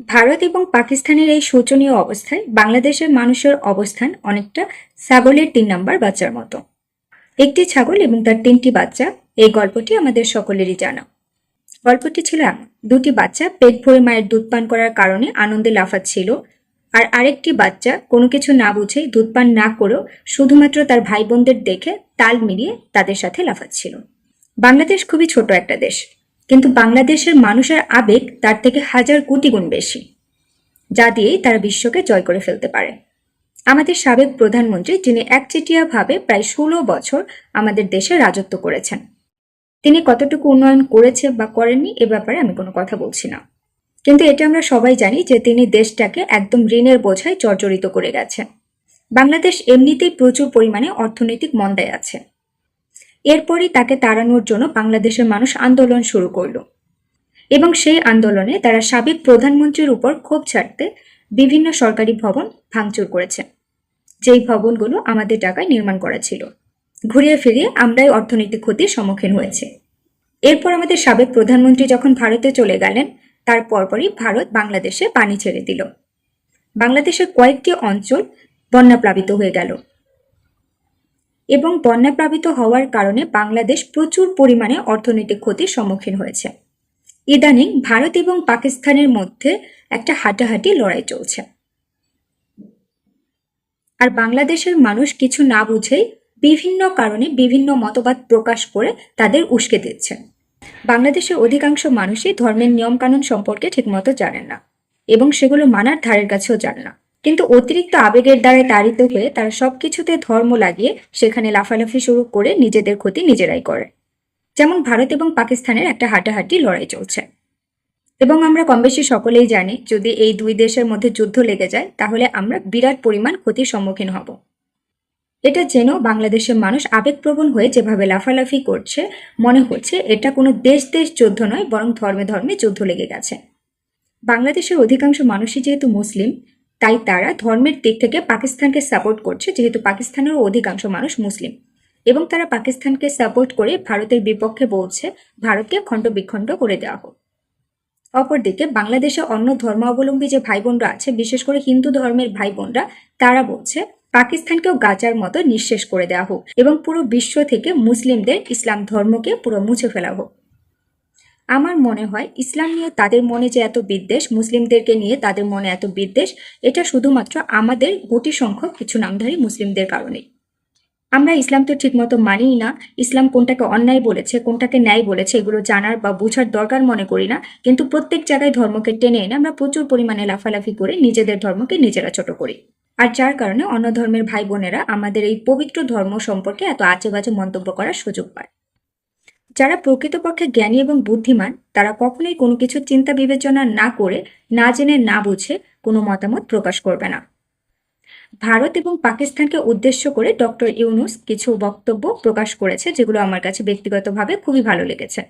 ভারত এবং পাকিস্তানের এই শোচনীয় অবস্থায় বাংলাদেশের মানুষের অবস্থান অনেকটা ছাগলের তিন নম্বর বাচ্চার মতো। একটি ছাগল এবং তার তিনটি বাচ্চা এই গল্পটি আমাদের সকলেরই জানা। গল্পটি ছিল এমন, দুটি বাচ্চা পেট ভরে মায়ের দুধ পান করার কারণে আনন্দে লাফাচ্ছিল আর আরেকটি বাচ্চা কোনো কিছু না বুঝে দুধ পান না করেও শুধুমাত্র তার ভাই বোনদের দেখে তাল মিলিয়ে তাদের সাথে লাফাচ্ছিল বাংলাদেশ খুবই ছোট একটা দেশ। কিন্তু বাংলাদেশের মানুষের আবেগ তার থেকে হাজার কোটি গুণ বেশি, যা দিয়েই তারা বিশ্বকে জয় করে ফেলতে পারে। আমাদের সাবেক প্রধানমন্ত্রী, যিনি একচেটিয়াভাবে প্রায় ষোলো বছর আমাদের দেশে রাজত্ব করেছেন। তিনি কতটুকু উন্নয়ন করেছে বা করেননি, এ ব্যাপারে আমি কোনো কথা বলছি না। কিন্তু এটা আমরা সবাই জানি যে তিনি দেশটাকে একদম ঋণের বোঝায় জর্জরিত করে গেছেন। বাংলাদেশ এমনিতেই প্রচুর পরিমাণে অর্থনৈতিক মন্দায় আছে। এরপরই তাকে তাড়ানোর জন্য বাংলাদেশের মানুষ আন্দোলন শুরু করল। এবং সেই আন্দোলনে তারা সাবেক প্রধানমন্ত্রীর উপর ক্ষোভ ছাড়তে বিভিন্ন সরকারি ভবন ভাঙচুর করেছে। যেই ভবনগুলো আমাদের টাকায় নির্মাণ করা ছিল। ঘুরিয়ে ফিরিয়ে আমরাই অর্থনৈতিক ক্ষতির সম্মুখীন হয়েছে। এরপর আমাদের সাবেক প্রধানমন্ত্রী যখন ভারতে চলে গেলেন, তার পরপরই ভারত বাংলাদেশে পানি ছেড়ে দিল। বাংলাদেশের কয়েকটি অঞ্চল বন্যাপ্লাবিত হয়ে গেল। এবং বন্যাপ্লাবিত হওয়ার কারণে বাংলাদেশ প্রচুর পরিমাণে অর্থনৈতিক ক্ষতির সম্মুখীন হয়েছে। ইদানিং ভারত এবং পাকিস্তানের মধ্যে একটা হাঁটাহাঁটি লড়াই চলছে। আর বাংলাদেশের মানুষ কিছু না বুঝেই বিভিন্ন কারণে বিভিন্ন মতবাদ প্রকাশ করে তাদের উস্কে দিচ্ছে। বাংলাদেশের অধিকাংশ মানুষই ধর্মের নিয়মকানুন সম্পর্কে ঠিকমতো জানেন না এবং সেগুলো মানার ধারের কাছেও জানে না। কিন্তু অতিরিক্ত আবেগের দ্বারা তাড়িত হয়ে তারা সবকিছুতে ধর্ম লাগিয়ে সেখানে লাফালাফি শুরু করে নিজেদের ক্ষতি নিজেরাই করে। যেমন ভারত এবং পাকিস্তানের একটা হাঁটাহাঁটি লড়াই চলছে। এবং আমরা কম বেশি সকলেই জানি, যদি এই দুই দেশের মধ্যে যুদ্ধ লেগে যায়, তাহলে আমরা বিরাট পরিমাণ ক্ষতির সম্মুখীন হব। এটা জেনেও বাংলাদেশের মানুষ আবেগপ্রবণ হয়ে যেভাবে লাফালাফি করছে, মনে হচ্ছে এটা কোনো দেশ দেশ যুদ্ধ নয়, বরং ধর্মে ধর্মে যুদ্ধ লেগে গেছে। বাংলাদেশের অধিকাংশ মানুষই যেহেতু মুসলিম তাই তারা ধর্মের দিক থেকে পাকিস্তানকে সাপোর্ট করছে, যেহেতু পাকিস্তানেরও অধিকাংশ মানুষ মুসলিম। এবং তারা পাকিস্তানকে সাপোর্ট করে ভারতের বিপক্ষে বলছে, ভারতকে খণ্ড বিখণ্ড করে দেওয়া হোক। অপরদিকে বাংলাদেশে অন্য ধর্মাবলম্বী যে ভাই বোনরা আছে, বিশেষ করে হিন্দু ধর্মের ভাই বোনরা তারা বলছে, পাকিস্তানকেও গাজার মতো নিঃশেষ করে দেওয়া হোক এবং পুরো বিশ্ব থেকে মুসলিমদের ইসলাম ধর্মকে পুরো মুছে ফেলা হোক। আমার মনে হয় ইসলাম নিয়ে তাদের মনে যে এত বিদ্বেষ, মুসলিমদেরকে নিয়ে তাদের মনে এত বিদ্বেষ, এটা শুধুমাত্র আমাদের গুটি সংখ্যক কিছু নামধারী মুসলিমদের কারণেই। আমরা ইসলাম তো ঠিকমতো মানিই না, ইসলাম কোনটাকে অন্যায় বলেছে, কোনটাকে ন্যায় বলেছে, এগুলো জানার বা বোঝার দরকার মনে করি না, কিন্তু প্রত্যেক জায়গায় ধর্মকে টেনে এনে আমরা প্রচুর পরিমাণে লাফালাফি করে নিজেদের ধর্মকে নিজেরা ছোট করি। আর যার কারণে অন্য ধর্মের ভাই বোনেরা আমাদের এই পবিত্র ধর্ম সম্পর্কে এত আজে বাজে মন্তব্য করার সুযোগ পায়। যারা প্রকৃতপক্ষে জ্ঞানী এবং বুদ্ধিমান, তারা কখনোই কোনো কিছু চিন্তা বিবেচনা না করে, না জেনে, না বুঝে কোনো মতামত প্রকাশ করবে না। ভারত এবং পাকিস্তানকে উদ্দেশ্য করে ডক্টর ইউনুস কিছু বক্তব্য প্রকাশ করেছে, যেগুলো আমার কাছে ব্যক্তিগতভাবে খুবই ভালো লেগেছে।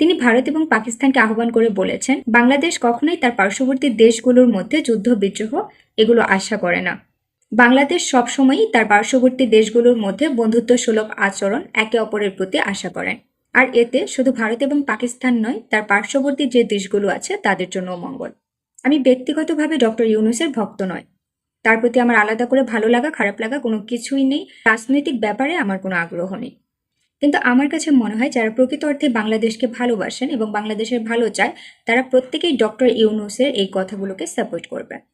তিনি ভারত এবং পাকিস্তানকে আহ্বান করে বলেছেন, বাংলাদেশ কখনোই তার পার্শ্ববর্তী দেশগুলোর মধ্যে যুদ্ধ, বিদ্রোহ এগুলো আশা করে না। বাংলাদেশ সবসময়ই তার পার্শ্ববর্তী দেশগুলোর মধ্যে বন্ধুত্ব সুলভ আচরণ একে অপরের প্রতি আশা করেন। আর এতে শুধু ভারত এবং পাকিস্তান নয়, তার পার্শ্ববর্তী যে দেশগুলো আছে, তাদের জন্য মঙ্গল। আমি ব্যক্তিগতভাবে ডক্টর ইউনুসের ভক্ত নয়। তার প্রতি আমার আলাদা করে ভালো লাগা, খারাপ লাগা কোনো কিছুই নেই, রাজনৈতিক ব্যাপারে আমার কোনো আগ্রহ নেই। কিন্তু আমার কাছে মনে হয় যারা প্রকৃত অর্থে বাংলাদেশকে ভালোবাসেন এবং বাংলাদেশের ভালো চায়, তারা প্রত্যেকেই ডক্টর ইউনুসের এই কথাগুলোকে সাপোর্ট করবে।